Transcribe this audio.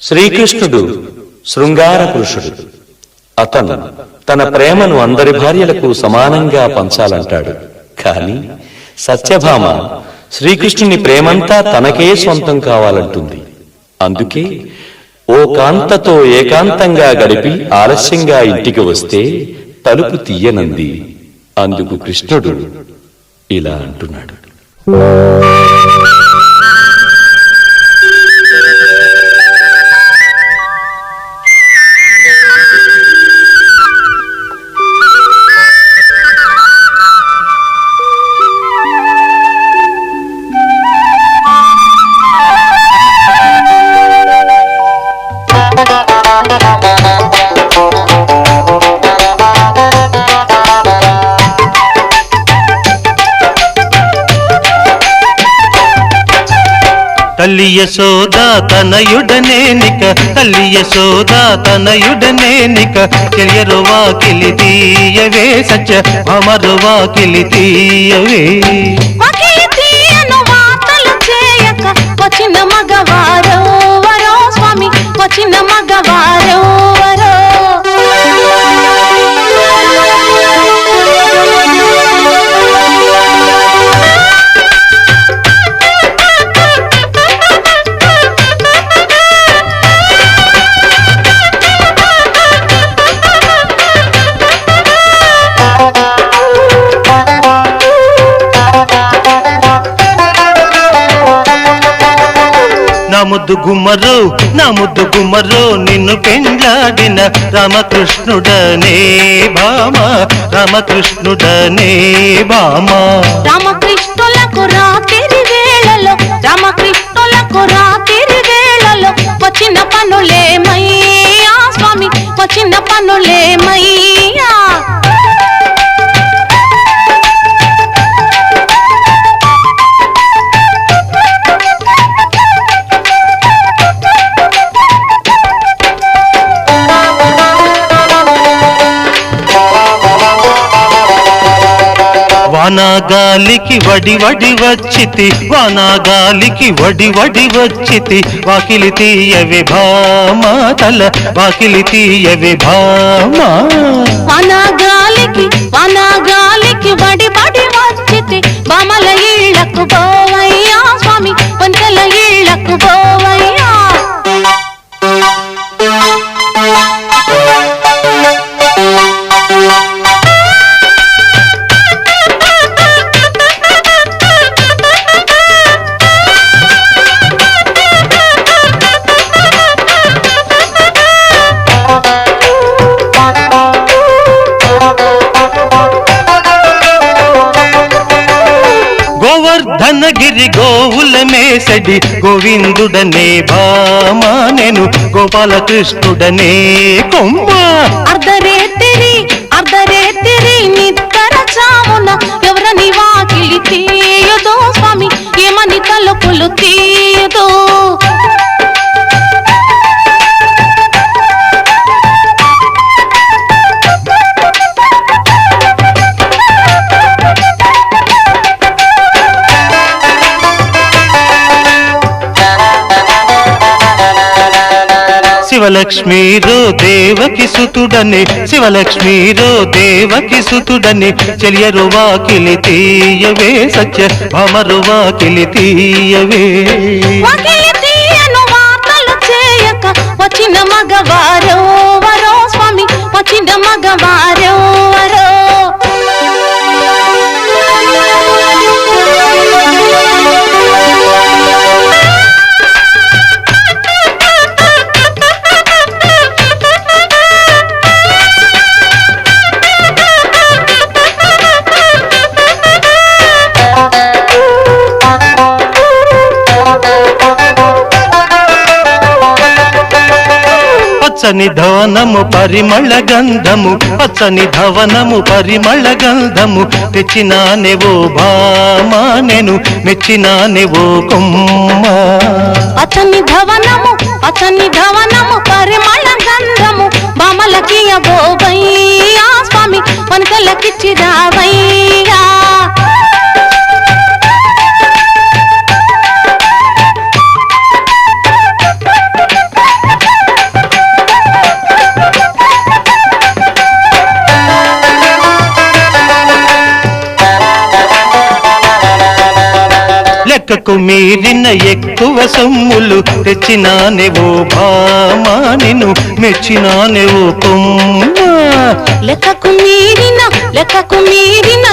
శ్రీకృష్ణుడు శృంగార పురుషుడు. అతను తన ప్రేమను అందరి భార్యలకు సమానంగా పంచాలంటాడు. కాని సత్యభామ శ్రీకృష్ణుని ప్రేమంతా తనకే సొంతం కావాలంటుంది. అందుకే ఓ కాంతతో ఏకాంతంగా గడిపి ఆలస్యంగా ఇంటికి వస్తే తలుపు తీయనంది. అందుకు కృష్ణుడు ఇలా అంటున్నాడు. తల్లి యశోద తనయుడనేనిక తల్లి యశోద తనయుడనేనిక చెయ్యరువా కిలి తీయవే సత్య అమరువా కిలి తీయవే. నా ముద్దు గుమ్మరు నా ముద్దు గుమ్మరు నిన్ను పెండ్లాడిన రామకృష్ణుడనే భామ రామకృష్ణుడనే భామ. రామకృష్ణులకు రాత్రి వేళలో రామకృష్ణులకు రాత్రి వేళలో వచ్చిన పనులేమయ్యా స్వామి వచ్చిన పనులేమయ్యా వానాగాలికి వడి వడి వచ్చితి వానాగాలికి వడి వడి వచ్చితి. వాకిలి తీయవి భామా తల వాకిలి తీయవి భామా గిరి గోవుల మేసడి గోవిందుడనే భామా నేను గోపాలకృష్ణుడనే కొమ్మ. అర్ధరేతిరి అర్ధరేతిరి నిద్ర చామున ఎవరని వాకిలి తీయదో స్వామి ఏమని తలుపులు తీయదో శివలక్ష్మీరో దేవకి సుతుడని శివలక్ష్మీరో దేవకి సుతుడని చెలియరు వాకిలి తీయవే సత్య భమరు వాకిలి తీయవే. చేయక వచ్చిన మగవారో వరో స్వామి వచ్చిన మగవారు పచ్చని ధవనము పరిమళ గంధము పచ్చని ధవనము పరిమళ గంధము. తెచ్చినానెవో భామా నేను మెచ్చినానెవో కొమ్మ. పచ్చని ధవనము పచ్చని ధవనము పరిమళ గంధము. బామలకి బోబయ్యా స్వామి పనకలకిచ్చి లెక్కకు మీరిన ఎక్కువ సొమ్ములు తెచ్చినానేవో భామా నిన్ను మెచ్చినానేవో కొమ్మ. లెక్కకు మీరిన లెక్కకు మీరిన